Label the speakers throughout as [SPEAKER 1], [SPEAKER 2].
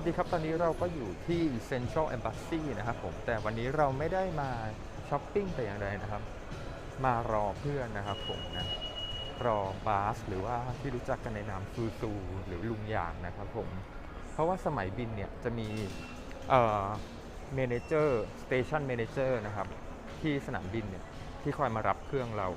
[SPEAKER 1] วัสดีครับ ตอนนี้เราก็อยู่ที่ Central Embassy นะครับผม แต่วันนี้เราไม่ได้มาช้อปปิ้งแต่อย่างใดนะครับ มารอเพื่อนนะครับผมนะ รอบาสหรือว่าที่รู้จักกันในนามซูซูหรือลุงยางนะครับผม เพราะว่าสมัยบินเนี่ยจะมีเอ่อเมนเจอร์สเตชันเมนเจอร์นะครับ ที่สนามบินเนี่ยที่คอยมารับเครื่องเรา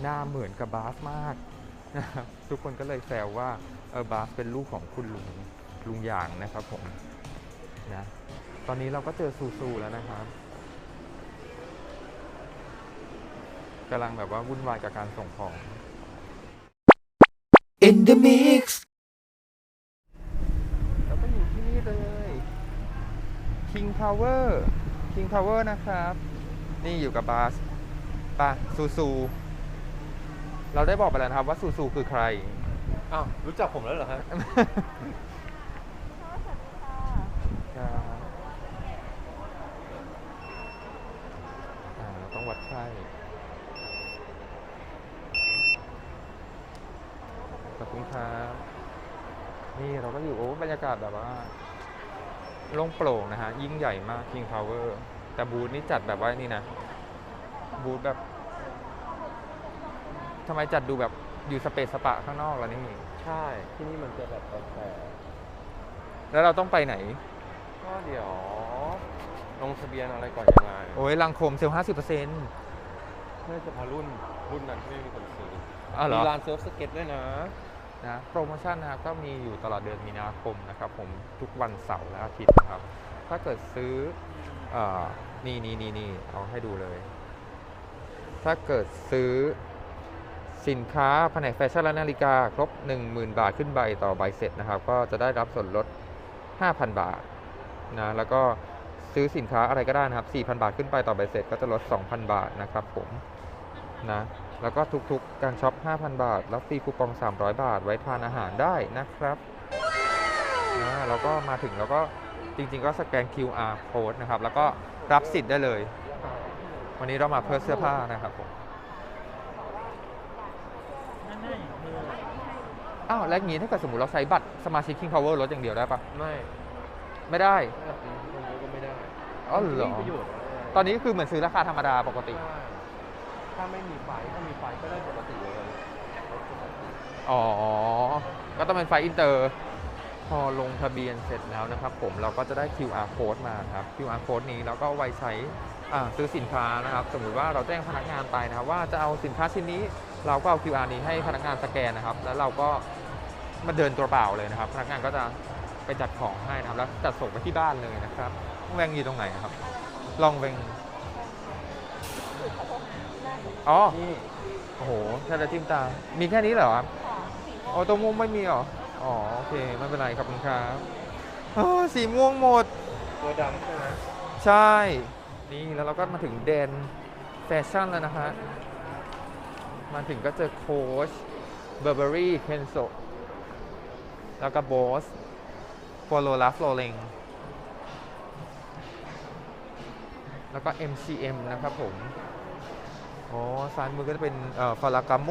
[SPEAKER 1] หน้าเหมือนกับบาสมากนะครับทุกคนก็เลยแซวว่าเออบาสเป็นลูกของคุณลุง ลุงยางนะครับผมนะตอนนี้เราก็เจอซูซูแล้วนะครับกำลังแบบว่าวุ่นวายกับการส่งของ
[SPEAKER 2] in the mix
[SPEAKER 1] เราก็อยู่ที่นี่เลย King Power King Power นะครับ นี่อยู่กับบาสปะซูซู เราได้บอกไปแล้วนะครับว่าซูซูคือใคร
[SPEAKER 3] อ้าวรู้จักผมแล้วเหรอฮะ
[SPEAKER 1] ครับอ่าเราต้อง วัดไข้ขอบคุณครับนี่เราก็อยู่โอ้บรรยากาศแบบว่าโล่งโปร่งนะฮะ ยิ่งใหญ่มาก King Power แต่บูธนี่จัดแบบว่านี่นะ บูธแบบทำไมจัดดูแบบอยู่สเปซสปะข้างนอกล่ะนี่
[SPEAKER 3] ใช่ ที่นี่มันจะแบบแปลก
[SPEAKER 1] แล้วเราต้องไปไหน
[SPEAKER 3] ๆก็เดี๋ยวลงทะเบียนอะไรก่อนยังไง
[SPEAKER 1] โอ้ยลังโคมเซลล์ห้าสิบเปอร์เซ็นต์
[SPEAKER 3] เพื่อจะพารุ่นรุ่นนั้นที่ไม่มีคนซื้อ
[SPEAKER 1] อ้าวเหรอ
[SPEAKER 3] มีร้านเซิร์ฟสเก็ตด้วยนะ
[SPEAKER 1] นะโปรโมชั่นนะครับก็มีอยู่ตลอดเดือนมีนาคมนะครับผมทุกวันเสาร์และอาทิตย์นะครับ ถ้าเกิดซื้อเออนี่นี่นี่นี่เอาให้ดูเลย ถ้าเกิดซื้อสินค้าแผนกแฟชั่นและนาฬิกา ครบ 10,000 บาทขึ้นใบต่อใบเสร็จนะครับ ก็จะได้รับส่วนลด 5,000 บาทนะแล้วก็ ซื้อสินค้าอะไรก็ได้นะครับ 4,000 บาทขึ้นไปต่อใบเสร็จก็จะลด 2,000 บาทนะครับผมนะแล้วก็ทุกๆการช็อป 5,000 บาท รับฟรีคูปอง 300 บาท ไว้ทานอาหารได้นะครับนะแล้วก็มาถึงแล้วก็จริง ๆ ก็สแกน QR code นะครับ แล้วก็รับสิทธิ์ได้เลย วันนี้เรามาเพื่อเสื้อผ้านะครับผมอ้าวแล้วอย่างนี้ถ้าเกิดสมมติเราใช้บัตรสมาชิก King Power ลดอย่างเดียวได้ปะ
[SPEAKER 3] ไม่
[SPEAKER 1] ไม่ได้
[SPEAKER 3] แบบนี้ตรงนี้ก็ไม่ได้
[SPEAKER 1] อ๋อเหรอ
[SPEAKER 3] ไม่มีประโยชน์
[SPEAKER 1] ตอนนี้คือเหมือนซื้อราคาธรรมดาปกติ
[SPEAKER 3] ใช่ถ้าไม่มีไฟถ้ามีไฟก็ได้ปกติเลย
[SPEAKER 1] อ๋อ ก็ต้องเป็นไฟล์อินเตอร์ พอลงทะเบียนเสร็จแล้วนะครับผมเราก็จะได้ QR code มาครับ QR code นี้แล้วก็ไว้ใช้อ่าซื้อสินค้านะครับ สมมุติว่าเราแจ้งพนักงานไปนะครับ ว่าจะเอาสินค้าชิ้นนี้ เราก็เอา QR นี้ให้พนักงานสแกนนะครับ แล้วเราก็มาเดินตัวเปล่าเลยนะครับ พนักงานก็จะไปจัดของให้นะครับ แล้วจัดส่งไปที่บ้านเลยนะครับ แวงอยู่ตรงไหนครับ ลองแวงอ๋อ
[SPEAKER 3] นี่
[SPEAKER 1] โอ้โหแค่จะจิ้มตา มีแค่นี้เหรอครับ อ๋อตัวม่วงไม่มีเหรอ อ๋อ โอเค ไม่เป็นไรขอบคุณครับเอ้อสีม่วงหมด
[SPEAKER 3] ตัวดำใช่ไหม
[SPEAKER 1] ใช่ นี่แล้วเราก็มาถึงแดนแฟชั่นแล้วนะฮะ มาถึงก็เจอโค้ชเบอร์เบอรี่เคนโซแล้วก็โบสโฟโลลาฟโลเลง แล้วก็ MCM นะครับผม อ๋อซ้ายมือก็จะเป็นฟารากาโม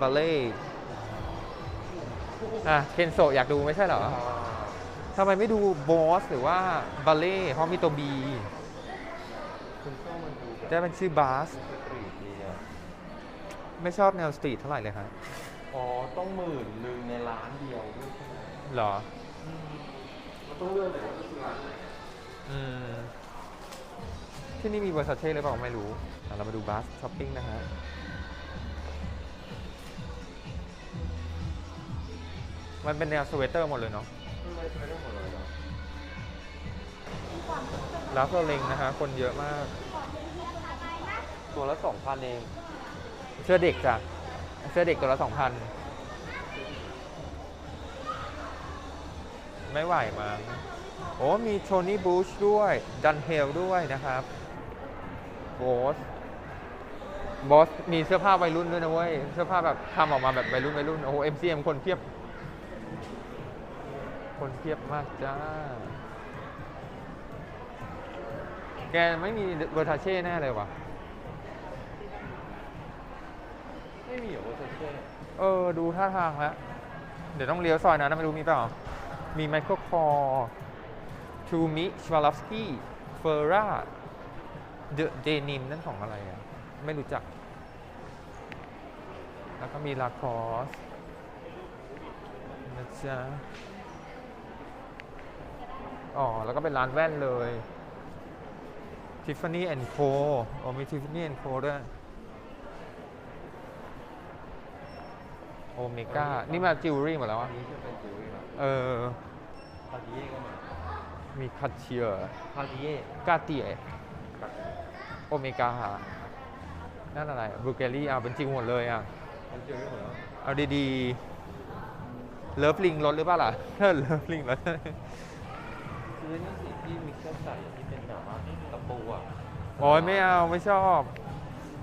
[SPEAKER 1] บาเล่อะเคนโซอยากดูไม่ใช่เหรอ
[SPEAKER 3] อ่า
[SPEAKER 1] ทำไมไม่ดูบอสหรือว่าบาเล่เพราะมีตัวบี
[SPEAKER 3] คุณโซ่มันดูแบบ
[SPEAKER 1] ได้เป็นชื่อบาส
[SPEAKER 3] สตรีทดีอะ
[SPEAKER 1] ไม่ชอบแนวสตรีทเท่าไหร่เลยครับ
[SPEAKER 3] อ๋อ ต้องหมื่นหนึ่งในร้านเดียวด้วยใช่ไหม
[SPEAKER 1] หรอ
[SPEAKER 3] มันต้องเลือกเลยว่าจะซื้อร้านไหน
[SPEAKER 1] อืม ที่นี่มีเวอร์ซาเช่หรือเปล่าไม่รู้อะเรามาดูบาสช้อปปิ้งนะฮะมันเป็นแนวสเวตเตอร์หมดเลยเนาะ
[SPEAKER 3] ทำไมซื้อได้หมดเลยเหรอ
[SPEAKER 1] รับเราเล็งนะฮะ คนเยอะมาก
[SPEAKER 3] ตัวละสองพันเอง
[SPEAKER 1] เสื้อเด็กจ้ะ เสื้อเด็กตัวละสองพัน ไม่ไหวมั้งโอ้มีโทนี่บูชด้วย ดันเฮลด้วยนะครับ บอสบอสมีเสื้อผ้าวัยรุ่นด้วยนะเว้ย เสื้อผ้าแบบทำออกมาแบบวัยรุ่นวัยรุ่น โอ้โห MCM คนเพียบ คนเพียบมากจ้า แกไม่มีเวอร์ทาเช่แน่เลยวะ
[SPEAKER 3] ไม่มีเหรอว่าเซ่
[SPEAKER 1] เออ ดูท่าทางแล้ว เดี๋ยวต้องเลี้ยวซอยนั้นนะไม่รู้มีเปล่า มีไมเคิลคอร์ทูมิชวาลอฟสกี้เฟอร่า เดเดนิมนั่นของอะไรอะ ไม่รู้จัก แล้วก็มีลาคอสนะจ๊ะอ๋อ แล้วก็เป็นร้านแว่นเลย Tiffany and Co อ๋อมี Tiffany and Co ด้วยโอเมก้า นี่มาจิวเวลรี่หมดแล้ว
[SPEAKER 3] อั
[SPEAKER 1] อะ
[SPEAKER 3] นนี้จะเป็นจิวเวลรี่นะ
[SPEAKER 1] เออ
[SPEAKER 3] คาร์ติเย่ก็มา
[SPEAKER 1] มีคัตเชียร์
[SPEAKER 3] คาร์ติเย่
[SPEAKER 1] กาเตีย โอเมก้านั่นอะไรบูเกอรี่อะเป็นจิวหมดเลยอะ
[SPEAKER 3] มันจิวเวลรี่หมดแล้ว
[SPEAKER 1] เอาดีๆเลิฟลิงรถหรือเปล่าล่ะเลิฟลิงรถ
[SPEAKER 3] คือนี่สิที่มิกเซอร์ใส่อะที่เป็นแบบว่าตะปูอะ
[SPEAKER 1] โอ้ยไม่เอาไม่ชอบ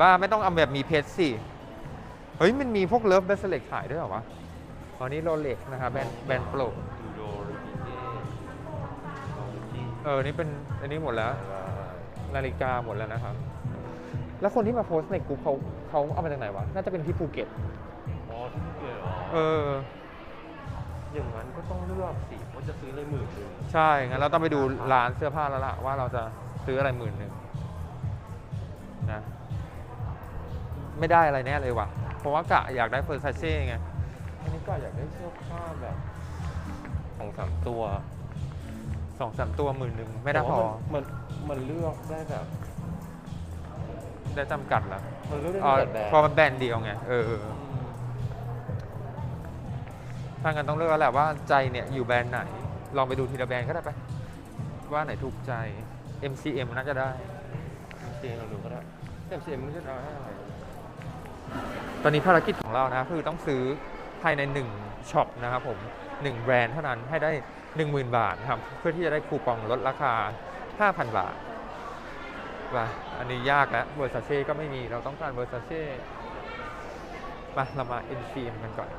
[SPEAKER 1] บ้าไม่ต้องเอาแบบมีเพชรสิ เฮ้ย มันมีพวกเลิฟเบสเล็กขายด้วยเหรอวะอ๋อนี่โรเล็กนะครับแบรนด์แบรนด์โปร
[SPEAKER 3] ดูโดริกิเย่โรลิกิ
[SPEAKER 1] เออ นี่เป็นอันนี้หมดแล้ว
[SPEAKER 3] อะไร
[SPEAKER 1] นาฬิกาหมดแล้วนะครับ แล้วคนที่มาโพสต์ในกลุ่มเขาเขาเอามาจากไหนวะ น่าจะเป็นที่ภูเก็ต
[SPEAKER 3] อ๋อที่เกียร์เหรอ
[SPEAKER 1] เออ
[SPEAKER 3] อย่างนั้นก็ต้องเลือกสิว่าจะซื้อเลยหมื่นหนึ่ง
[SPEAKER 1] ใช่ งั้นเราต้องไปดูร้านเสื้อผ้าแล้วล่ะว่าเราจะซื้ออะไรหมื่นหนึ่งนะ ไม่ได้อะไรแน่เลยว่ะ เพราะว่ากะอยากได้เฟอร์ซาเช่ไง
[SPEAKER 3] อันนี้ก็อยากได้เสื้อผ้าแบบสองสามตัว
[SPEAKER 1] สองสามตัวหมื่นหนึ่งไม่ได้พอ
[SPEAKER 3] แต่ว่ามันมัน มันเลือกได้แบบ
[SPEAKER 1] ได้จำกัดละ
[SPEAKER 3] มันเลือกได้
[SPEAKER 1] อ๋อ
[SPEAKER 3] แต่แบรนด์
[SPEAKER 1] พอมันแบรนด์เดียวไงเออ
[SPEAKER 3] อืม
[SPEAKER 1] ถ้างั้นต้องเลือกแล้วแหละว่าใจเนี่ยอยู่แบรนด์ไหน ลองไปดูทีละแบรนด์ก็ได้ไปว่าไหนถูกใจ MCM น่าจะได้
[SPEAKER 3] เจนเราดูก็ได้แต่เสียมันจะเอาให้อะไร
[SPEAKER 1] ตอนนี้ภารกิจของเรานะคือต้องซื้อภายใน1ช็อปนะครับผม1แบรนด์เท่านั้นให้ได้ 10,000 บาทนะครับเพื่อที่จะได้คูปองลดราคา 5,000 บาทว่าอันนี้ยากแล้วเวอร์ซาเช่ก็ไม่มีเราต้องการเวอร์ซาเช่มาเรามา MCM กันก่อน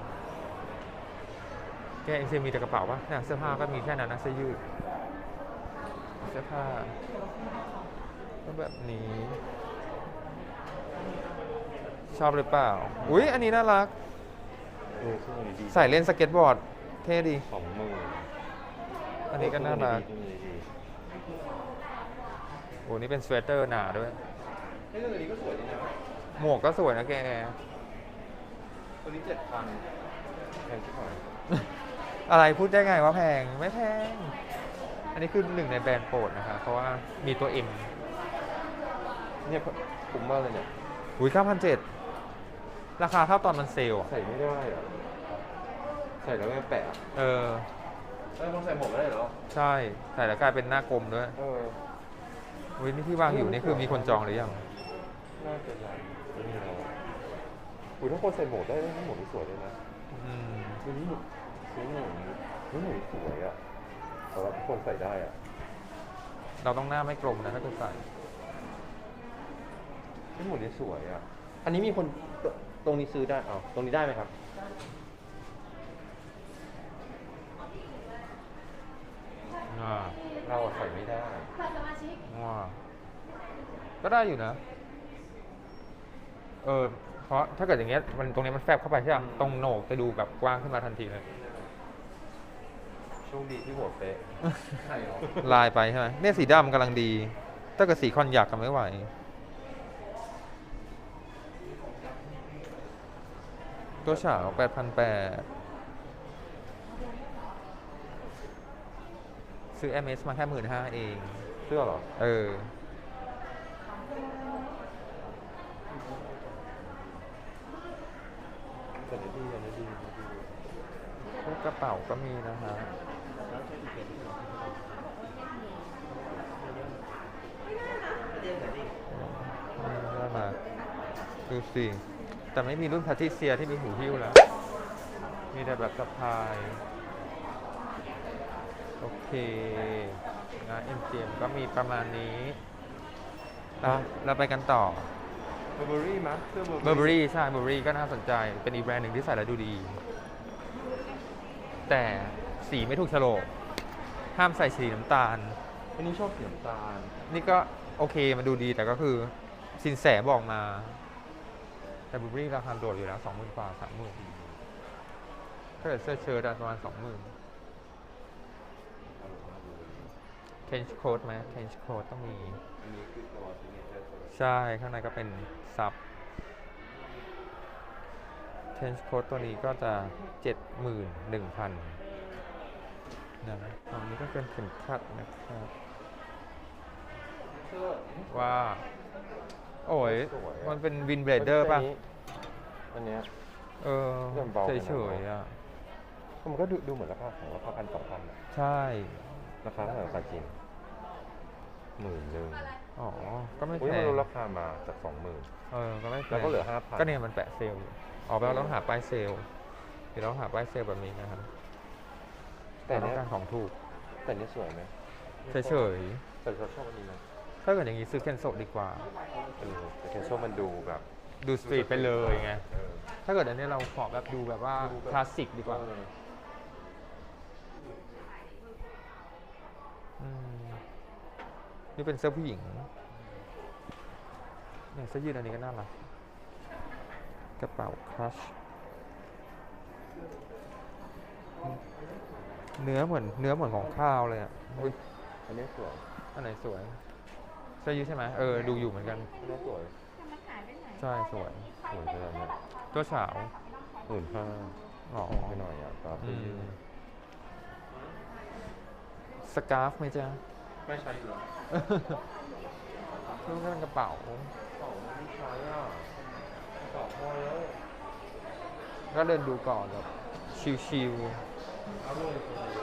[SPEAKER 1] แก MCM มีแต่กระเป๋าปะเนี่ยเสื้อผ้าก็มีแค่นั้นนะเสื้อยืดเสื้อผ้าก็แบบนี้ ชอบหรือเปล่า อุ๊ยอันนี้น่ารัก
[SPEAKER 3] เออเครื่องมือดี
[SPEAKER 1] ใส่เล่นสเก็ตบอร์ด เท่ดี
[SPEAKER 3] สองหมื่น
[SPEAKER 1] อันนี้ก็น่ารัก
[SPEAKER 3] เคองมือดี
[SPEAKER 1] โอ้นี่เป็นสเวตเตอร์หนาด้วย
[SPEAKER 3] เฮ้ยตัวนี้ก็สวยดีนะ
[SPEAKER 1] หมวกก็สวยนะแก
[SPEAKER 3] ตัวนี้เจ็ดพันแพงชิบหาย
[SPEAKER 1] อะไรพูดได้ไงว่าแพงไม่แพง อันนี้คือหนึ่งในแบรนด์โปรดนะคะเพราะว่ามีตัว M
[SPEAKER 3] เนี่ยคุ้มมากเลยเนี่ย
[SPEAKER 1] อุ้ย9,700ราคาเท่าตอนมันเซลล์อะ
[SPEAKER 3] ใส่ไม่ได้อะใส่แล้วไม่แปะอะ
[SPEAKER 1] เออ
[SPEAKER 3] เออต้องใส่หมวกไม่ได้เหรอ
[SPEAKER 1] ใช่ ใส่แล้วกลายเป็นหน้ากลมด้วย
[SPEAKER 3] เออ
[SPEAKER 1] อุ้ยนี่ที่วางอยู่นี่คือมีคนจองหรือยัง
[SPEAKER 3] น่าจะใหญ่ไม่มีแล้วอุ้ยถ้าคนใส่หมวกได้หมวกนี่สวยเลยนะ
[SPEAKER 1] อืม
[SPEAKER 3] ดูนี่หมวกซื้อหมวกนี้นี่หมวกสวยอะสำหรับคนใส่ได้อะ
[SPEAKER 1] เราต้องหน้าไม่กลมนะถ้าเกิดใส่
[SPEAKER 3] นี่หมวกนี้สวยอะอันนี้มีคนตตรงนี้ซื้อได้เอาตรงนี้ได้ไหมครับ
[SPEAKER 1] อ่า
[SPEAKER 3] เราอะใส่ไม่ได้
[SPEAKER 1] ว้าก็ได้อยู่นะ เออ เพราะถ้าเกิดอย่างเงี้ยมันตรงนี้มันแฟบเข้าไปใช่ไหม
[SPEAKER 3] อืม
[SPEAKER 1] ตรงโหนกจะดูแบบกว้างขึ้นมาทันทีเลย
[SPEAKER 3] โชคดีที่หัวเป๊ะใช่หรอ
[SPEAKER 1] ลายไปใช่ไหมเนี่ยสีดำกำลังดี ถ้าเกิดสีคอนอยากกันไม่ไหวตัวเฉา8,800ซื้อ MS มาแค่หมื่นห้าเอง
[SPEAKER 3] เสื้อเหรอ
[SPEAKER 1] เออ
[SPEAKER 3] แต่ในดีอันนี้ดีอันนี้ดี
[SPEAKER 1] พวกกระเป๋าก็มีนะฮะน่ารักดูสิแต่ไม่มีรุ่นพาทิเซียที่มีหูหิ้วแล้ว มีแต่แบบสะพาย โอเค งาน MCM ก็มีประมาณนี้เราเราไปกันต่อ
[SPEAKER 3] เบอร์เบอรี่มั้ยเสื้อเบอร์
[SPEAKER 1] เบอร์เบอรี่ใช่เบอร์เบอรี่ก็น่าสนใจ เป็นอีกแบรนด์หนึ่งที่ใส่แล้วดูดี แต่สีไม่ถูกโฉลกห้ามใส่สีน้ำตาล
[SPEAKER 3] อันนี้ชอบสีน้ำตาล
[SPEAKER 1] นี่ก็โอเคมันดูดีแต่ก็คือสินแสบอกมา แต่เบอร์เบอรี่ราคาโดดอยู่แล้วสองหมื่นกว่าสามหมื่นถ้าเกิดเสื้อเชิ้ตอะประมาณสองหมื่น trench coat ไหม trench coat ต้องมี
[SPEAKER 3] อันนี้คือตัวซิเนเจอร์
[SPEAKER 1] ใช่ ข้างในก็เป็นซับ trench coat ตัวนี้ก็จะ 71,000นะตรงนี้ก็เป็นเข็มขัดนะครับ ว่า โอ้ย
[SPEAKER 3] สวยอะ
[SPEAKER 1] มันเป็นวินเบรเดอร์ป่ะ
[SPEAKER 3] อันเนี้ย
[SPEAKER 1] เออ
[SPEAKER 3] เรื่องเบาไปหน่อย
[SPEAKER 1] เฉยๆอะ
[SPEAKER 3] มันก็ดูดูเหมือนราคาของราคาพันสองพันอะ
[SPEAKER 1] ใช่
[SPEAKER 3] ราคาเท่าไหร่ราคาจริงหมื่นหนึ่ง
[SPEAKER 1] อ๋อ ก็ไม่
[SPEAKER 3] อุ้ย
[SPEAKER 1] แพ
[SPEAKER 3] มัน
[SPEAKER 1] ง
[SPEAKER 3] ลดราคามาจากสองหมื่น
[SPEAKER 1] เออ ก็ไม่แพง
[SPEAKER 3] แล้วก็เหลือ5,000
[SPEAKER 1] ก็เนี่ยมันแปะเซลล์อยู่อ๋อแปลว่าเราต้องหาป้ายเซลล์เดี๋ยวเราหาป้ายเซลล์แบบนี้นะครับ
[SPEAKER 3] แต่
[SPEAKER 1] เราต้อ
[SPEAKER 3] เนี้
[SPEAKER 1] ง
[SPEAKER 3] ย
[SPEAKER 1] การของถูก
[SPEAKER 3] แต่เนี้ยสวยไหม
[SPEAKER 1] เฉย
[SPEAKER 3] แต่เราชอบอันนี้นะ
[SPEAKER 1] ๆถ้าเกิดอย่างนี้ซื้อเคนโซดีกว่า
[SPEAKER 3] เออแต่เคนโซมันดูแบบ
[SPEAKER 1] ดูสตรีทไปเลยไง
[SPEAKER 3] เออ
[SPEAKER 1] ถ้าเกิดอันนี้เราขอแบบดูแบบว่า
[SPEAKER 3] ดูแบบ
[SPEAKER 1] คลาสสิกดีกว่า
[SPEAKER 3] เออ
[SPEAKER 1] อื นี่เป็นเสื้อผู้หญิงเนี่ยเสื้อยืดอันนี้ก็น่ารักกระเป๋าครัชเนื้อเหมือนเนื้อเหมือนของข้าวเลยอะอุ๊ย
[SPEAKER 3] อันเนี้ยสวย
[SPEAKER 1] อันไหนสวยเสื้อยืดใช่ไหมเออดูอยู่เหมือนกัน
[SPEAKER 3] อันเนี้ยสวย
[SPEAKER 1] ใช่สวย
[SPEAKER 3] สวยขนาดเนี้ย
[SPEAKER 1] ตัวเฉาว
[SPEAKER 3] หมื่นห้า
[SPEAKER 1] อ๋อ
[SPEAKER 3] ไปหน่อยอะก็
[SPEAKER 1] อื
[SPEAKER 3] ซื้อ
[SPEAKER 1] มสกาฟไหมจ๊ะ
[SPEAKER 3] ไม่ใช่หรอ
[SPEAKER 1] รูปเป็นกระเป๋า
[SPEAKER 3] ของไม่ใช้อะกระเป๋าพอแล้ว
[SPEAKER 1] ก็เดินดูก่อนแบบชิว
[SPEAKER 3] เอาเลย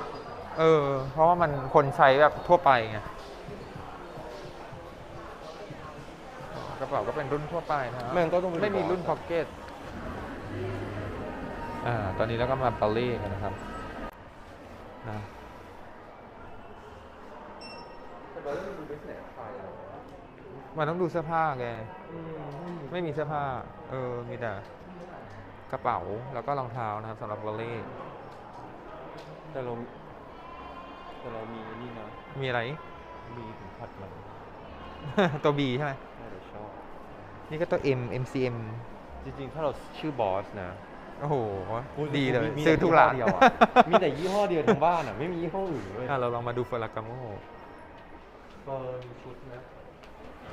[SPEAKER 1] ๆเออ เพราะว่ามันคนใช้แบบทั่วไปไงกระเป๋าก็เป็นรุ่นทั่วไปนะ
[SPEAKER 3] แม่งก็ต้องปดู
[SPEAKER 1] ไม่มี
[SPEAKER 3] ก่อ
[SPEAKER 1] รุ่นพ็อกเก็ต อ่า ตอนนี้เราก็มาปารีสกันนะครับนะ
[SPEAKER 3] แต่เราต้องดู business ไทยอะ
[SPEAKER 1] มันต้องดูเสื้อผ้าไง
[SPEAKER 3] อืม
[SPEAKER 1] ไม่มีเสื้อผ้า เออ มีแต่กระเป๋าแล้วก็รองเท้านะครับสำหรับปารีส
[SPEAKER 3] แต่เราแต่เรามีนี่นะ
[SPEAKER 1] มีอะไร
[SPEAKER 3] มีถึงพัดมัน
[SPEAKER 1] ตัว B ใช่ไหม
[SPEAKER 3] น่าจะชอบ
[SPEAKER 1] นี่ก็ตัว M MCM
[SPEAKER 3] จริงๆ ถ้าเราชื่อบอสนะ
[SPEAKER 1] โอ้โห
[SPEAKER 3] อุ๊
[SPEAKER 1] ดีเลย
[SPEAKER 3] มี
[SPEAKER 1] ซื้อทุกร้าน
[SPEAKER 3] มีแต่ยี่ห้อเดียวอะมีแต่ยี่ห้อเดียวทั้งบ้านอะ ไม่มียี่ห้ออื่นเลย
[SPEAKER 1] อะเราลองมาดูเฟอร์รากาโม
[SPEAKER 3] เออมีชุดนะ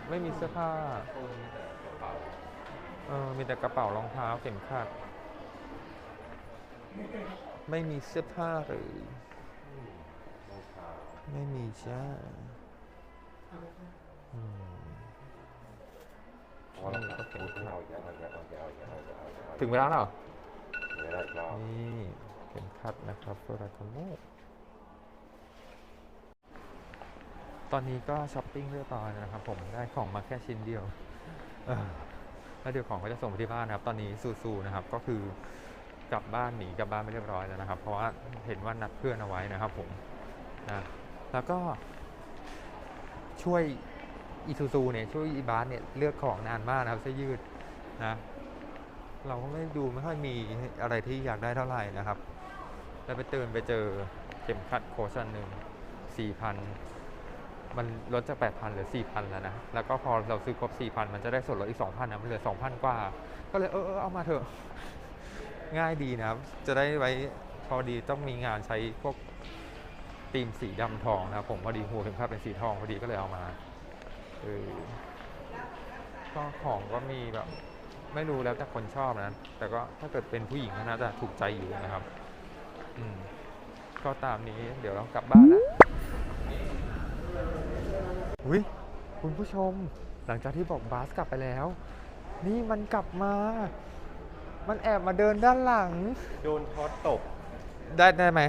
[SPEAKER 1] ไม่มีเสื้อผ้า
[SPEAKER 3] เออมีแต่กระเป๋า
[SPEAKER 1] เออ มีแต่กระเป๋ารองเท้าเข็มขัด ไม่มีเสื้อผ้าเลย
[SPEAKER 3] รองเท้า
[SPEAKER 1] ไม่มีจ้าอืม
[SPEAKER 3] อ๋อรองเท้าเอาอีกแล้วเอาอีกแล้วเอาอีกแล้วเอาอีกแล้วเอาอีกแล้วเอาอีกแล้ว
[SPEAKER 1] ถึงเวลาแล้วเหรอ
[SPEAKER 3] เดี๋ยวได้อีกรอบ
[SPEAKER 1] นี่เข็มขัดนะครับเฟอร์รากาโม ตอนนี้ก็ช้อปปิ้งเรียบร้อยแล้วนะครับผมได้ของมาแค่ชิ้นเดียวแล้วเดี๋ยวของก็จะส่งไปที่บ้านนะครับ ตอนนี้ซูๆนะครับก็คือกลับบ้านหนีกลับบ้านไม่เรียบร้อยแล้วนะครับ เพราะว่าเห็นว่านัดเพื่อนเอาไว้นะครับผมนะแล้วก็ ช่วยอีซูซูเนี่ยช่วยอีบาสเนี่ยเลือกของนานมากนะครับเสื้อยืดนะเราก็ไม่ดูไม่ค่อยมีอะไรที่อยากได้เท่าไหร่นะครับ แล้วไปเตือนไปเจอเข็มขัดโคชันหนึ่งสี่พัน มันลดจากแปดพันเหลือสี่พันแล้วนะ แล้วก็พอเราซื้อครบสี่พันมันจะได้ส่วนลดอีกสองพันนะ มันเหลือสองพันกว่า ก็เลยเออเออเอามาเถอะ ง่ายดีนะครับ จะได้ไว้พอดีต้องมีงานใช้พวกธีมสีดำทองนะครับผมพอดีหัวเข็มขัดเป็นสีทองพอดีก็เลยเอามาเออก็ของก็มีแบบไม่รู้แล้วแต่คนชอบนะ แต่ก็ถ้าเกิดเป็นผู้หญิงก็น่าจะถูกใจอยู่นะครับ อืม ก็ตามนี้เดี๋ยวเรากลับบ้านแล้ว อุ้ยคุณผู้ชม หลังจากที่บอกบาสกลับไปแล้ว นี่มันกลับมา มันแอบมาเดินด้านหลัง
[SPEAKER 3] โดนทอดตก
[SPEAKER 1] ได้ได้ไหม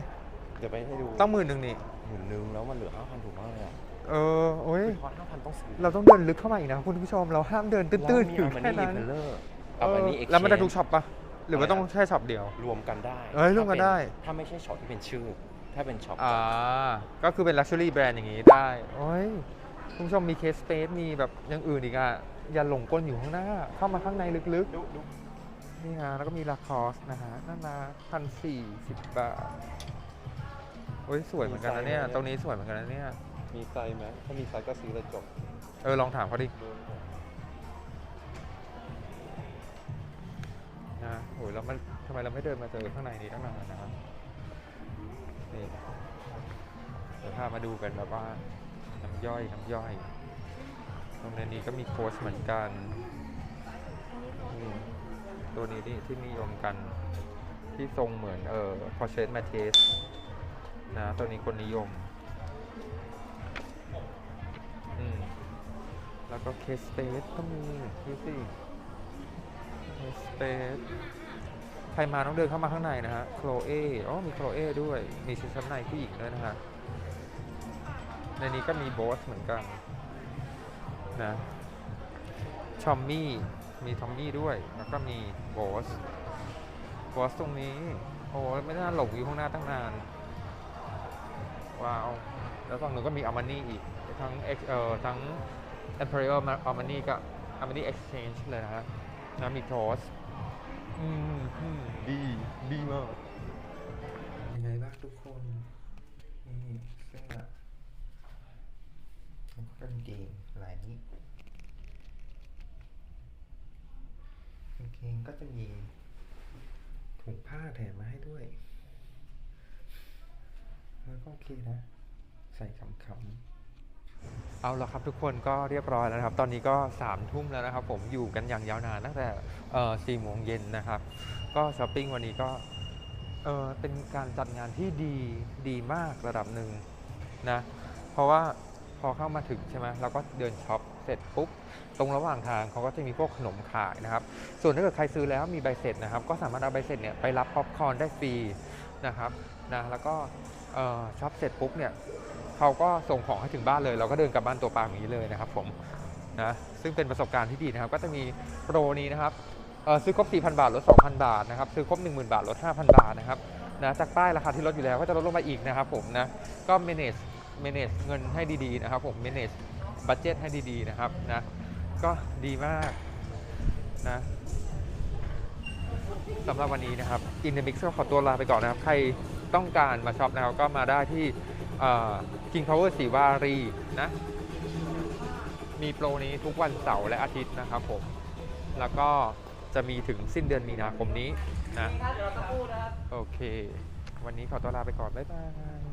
[SPEAKER 3] เดี๋ยวไปให้ดู
[SPEAKER 1] ต้องหมื่นหนึ่งนี่
[SPEAKER 3] หมื่นนึงแล้วมันเหลือห้าพันถูกมากเลยอะ
[SPEAKER 1] เออโอ้ย
[SPEAKER 3] ทอดห้าพันต้องซื้อ
[SPEAKER 1] เราต้องเดินลึกเข้ามาอีกนะคุณผู้ชม เราห้ามเดินตื้นๆอยู่แค่นั้น
[SPEAKER 3] เลอร์
[SPEAKER 1] เออแล้วมันได้ทุกช็อปปะหรือว่าต้องแค่ช็อปเดียว
[SPEAKER 3] รวมกันได้
[SPEAKER 1] เอ้ยรวมกันได้
[SPEAKER 3] ถ้าไม่ใช่ช็อปที่เป็นชื่อ ถ้าเป็นช็อป
[SPEAKER 1] อ่าก็คือเป็น Luxury Brand อย่างนี้ได้โอ้ย คุณผู้ชมมีเคส p ป c e มีแบบอย่างอื่นอีกอะอย่าหลงกลอยู่ข้างหน้า เข้ามาข้างในลึก
[SPEAKER 3] ดูดู
[SPEAKER 1] ๆนี่ฮะแล้วก็มีลาคอสนะฮะนั่นนะพันสี่สิบบาทโอ้ยสวยเหมือนกันนะเนี่ยตรงนี้สวยเหมือนกันนะเนี่ย
[SPEAKER 3] มีไซส์ไหมถ้ามีไซส์ก็ซื้อแล้วจบ
[SPEAKER 1] เออ ลองถามเขาดินะโอ้ยแล้วมันทำไมเราไม่เดินมาเจอข้างในนี้ตั้งนานนะครับนี่เดี๋ยวพามาดูกันแบบว่า น้ำย่อยน้ำย่อย ตรงในนี้ก็มีโค้ชเหมือนกันตัวนี้นี่ที่นิยมกันที่ทรงเหมือนเออพอเชสมาเทสนะตัวนี้คนนิยมอืมแล้วก็เคสเ a สก็มีดูสิเคสเ a สใครมาต้องเดินเข้ามาข้างในนะฮะโคลเออ๋อมีโคลเอด้วย มีชุดชั้นในผู้หญิงด้วยนะฮะ ในนี้ก็มีโบสเหมือนกันนะชอมมี่มีทอมมี่ด้วย แล้วก็มีโบสโบสตรงนี้ โอ้ไม่น่าหลงอยู่ข้างหน้าตั้งนาน ว้าว แล้วฝั่งนู้นก็มีอามานี่อีก ทั้งเอ่อทั้ง Imperial Armani กับ Armani Exchange เลยนะฮะนะมีโครสอืมอืมดี ดีมากยังไงบ้างทุกคน นี่เสื้อแล้วก็กางเกงลายนี้กางเกงก็จะมีถุงผ้าแถมมาให้ด้วย แล้วก็โอเคนะ ใส่ขำๆ เอาละครับทุกคนก็เรียบร้อยแล้วนะครับ ตอนนี้ก็สามทุ่มแล้วนะครับ ผมอยู่กันอย่างยาวนานตั้งแต่สี่โมงเย็นนะครับ ก็ช้อปปิ้งวันนี้ก็เออเป็นการจัดงานที่ดีดีมากระดับหนึ่งนะ เพราะว่า พอเข้ามาถึงใช่ไหมเราก็เดินช็อปเสร็จปุ๊บตรงระหว่างทางเขาก็จะมีพวกขนมขายนะครับ ส่วนถ้าเกิดใครซื้อแล้วมีใบเสร็จนะครับ ก็สามารถเอาใบเสร็จเนี่ยไปรับป๊อปคอร์นได้ฟรีนะครับนะแล้วก็ช็อปเสร็จปุ๊บเนี่ยเขาก็ส่งของให้ถึงบ้านเลย เราก็เดินกลับบ้านตัวเปล่าอย่างนี้เลยนะครับผมนะซึ่งเป็นประสบการณ์ที่ดีนะครับ ก็จะมีโปรนี้นะครับซื้อครบ 4,000 บาทลด 2,000 บาทนะครับซื้อครบ 10,000 บาทลด 5,000 บาทนะครับนะจากป้ายราคาที่ลดอยู่แล้วก็จะลดลงมาอีกนะครับผมนะก็ manage manage เงินให้ดีๆนะครับผม manage บัตเจ็ตให้ดีๆนะครับนะก็ดีมากนะสำหรับวันนี้นะครับ In the Mix ก็ขอตัวลาไปก่อนนะครับ ใครต้องการมาช็อปนะครับก็มาได้ที่เอ่อ King Power สีวารีนะ มีโปรนี้ทุกวันเสาร์และอาทิตย์นะครับผม แล้วก็จะมีถึงสิ้นเดือนมีนาคมนี้นะโอเค วันนี้ขอตัวลาไปก่อน บ๊ายบาย